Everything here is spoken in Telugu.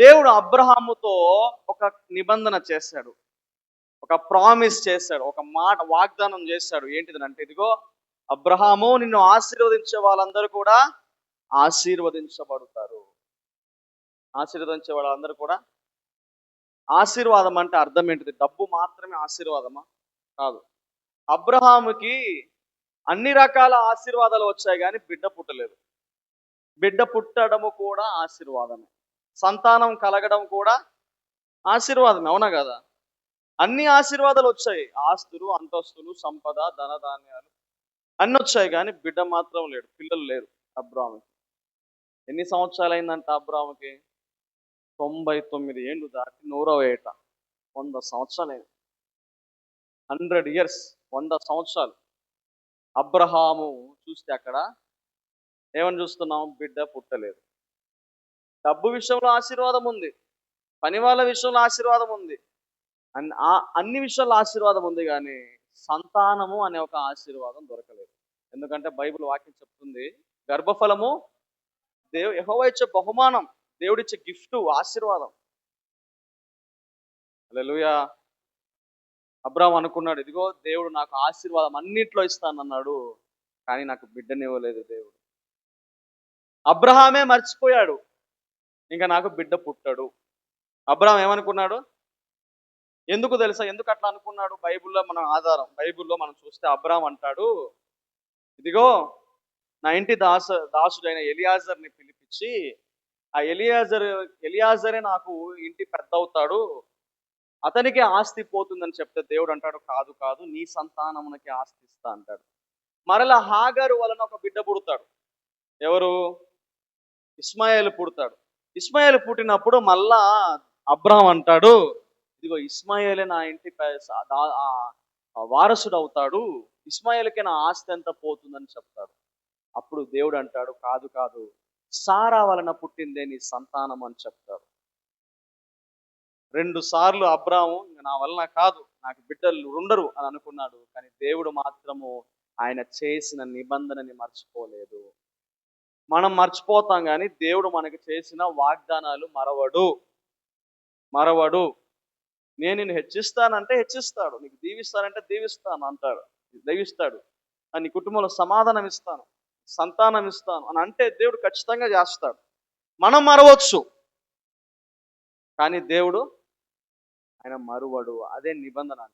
దేవుడు అబ్రహాముతో ఒక నిబంధన చేశాడు. ఒక ప్రామిస్ చేశాడు. ఒక మాట వాగ్దానం చేశాడు. ఏంటిదనంటే ఇదిగో అబ్రహాము నిన్ను ఆశీర్వదించే వాళ్ళందరూ కూడా ఆశీర్వదించబడతారు. ఆశీర్వదించే వాళ్ళందరూ కూడా ఆశీర్వాదం అంటే అర్థం ఏంటిది? డబ్బు మాత్రమే ఆశీర్వాదమా? కాదు. అబ్రహాముకి అన్ని రకాల ఆశీర్వాదాలు వచ్చాయి కానీ బిడ్డ పుట్టలేదు. బిడ్డ పుట్టడము కూడా ఆశీర్వాదమే. సంతానం కలగడం కూడా ఆశీర్వాదం అవునా కదా? అన్ని ఆశీర్వాదాలు వచ్చాయి. ఆస్తులు అంతస్తులు సంపద ధనధాన్యాలు అన్ని వచ్చాయి కానీ బిడ్డ మాత్రం లేడు పిల్లలు లేరు అబ్రాముకి ఎన్ని సంవత్సరాలు అయిందంట అబ్రాముకి తొంభై తొమ్మిది ఏళ్ళు దాటి నూరవ ఏట. వంద సంవత్సరాలు హండ్రెడ్ ఇయర్స్ వంద సంవత్సరాలు. అబ్రహాము చూస్తే అక్కడ ఏమని చూస్తున్నాం? బిడ్డ పుట్టలేదు. డబ్బు విషయంలో ఆశీర్వాదం ఉంది. పని వాళ్ళ విషయంలో ఆశీర్వాదం ఉంది. అన్- ఆ- అన్ని విషయాల్లో ఆశీర్వాదం ఉంది కానీ సంతానము అనే ఒక ఆశీర్వాదం దొరకలేదు. ఎందుకంటే బైబిల్ వాక్యం చెప్తుంది గర్భఫలము దేవు యెహోవా ఇచ్చే బహుమానం దేవుడిచ్చే గిఫ్ట్ ఆశీర్వాదం. లూయా అబ్రామ్ అనుకున్నాడు ఇదిగో దేవుడు నాకు ఆశీర్వాదం అన్నిట్లో ఇస్తానన్నాడు కానీ నాకు బిడ్డనివ్వలేదు దేవుడు. అబ్రహామే మర్చిపోయాడు. ఇంకా నాకు బిడ్డ పుట్టాడు. అబ్రాహం ఏమనుకున్నాడు? ఎందుకు తెలుసా? ఎందుకు అట్లా అనుకున్నాడు? బైబిల్లో మన ఆధారం బైబిల్లో మనం చూస్తే అబ్రాహం అంటాడు ఇదిగో నా ఇంటి దాస దాసుడైన ఎలియాజర్ని పిలిపించి ఆ ఎలియాజర్ ఎలియాజరే నాకు ఇంటి పెద్ద అవుతాడు అతనికి ఆస్తి పోతుందని చెప్తే దేవుడు అంటాడు కాదు కాదు నీ సంతానమునకి ఆస్తి ఇస్తా అంటాడు. మరలా హాగారు వలన ఒక బిడ్డ పుడతాడు. ఎవరు? ఇస్మాయిల్ పుడతాడు. ఇస్మాయిల్ పుట్టినప్పుడు మళ్ళా అబ్రాహం అంటాడు ఇదిగో ఇస్మాయిలే నా ఇంటి వారసుడు అవుతాడు ఇస్మాయిల్కి నా ఆస్తి ఎంత పోతుందని చెప్తాడు. అప్పుడు దేవుడు అంటాడు కాదు కాదు సారా వలన పుట్టిందే నీ సంతానం అని చెప్తాడు. రెండు సార్లు అబ్రాము నా వలన కాదు నాకు బిడ్డలు ఉండరు అని అనుకున్నాడు కానీ దేవుడు మాత్రము ఆయన చేసిన నిబంధనని మర్చిపోలేదు. మనం మర్చిపోతాం కానీ దేవుడు మనకు చేసిన వాగ్దానాలు మరవడు. మరవడు. నేను నిన్ను హెచ్చిస్తానంటే హెచ్చిస్తాడు. నీకు దీవిస్తానంటే దీవిస్తాను అంటాడు. దీవిస్తాడు నీ కుటుంబంలో సమాధానం ఇస్తాను. సంతానం ఇస్తాను. అని అంటే దేవుడు ఖచ్చితంగా చేస్తాడు. మనం మరవచ్చు. కానీ దేవుడు ఆయన మరువడు. అదే నిబంధన.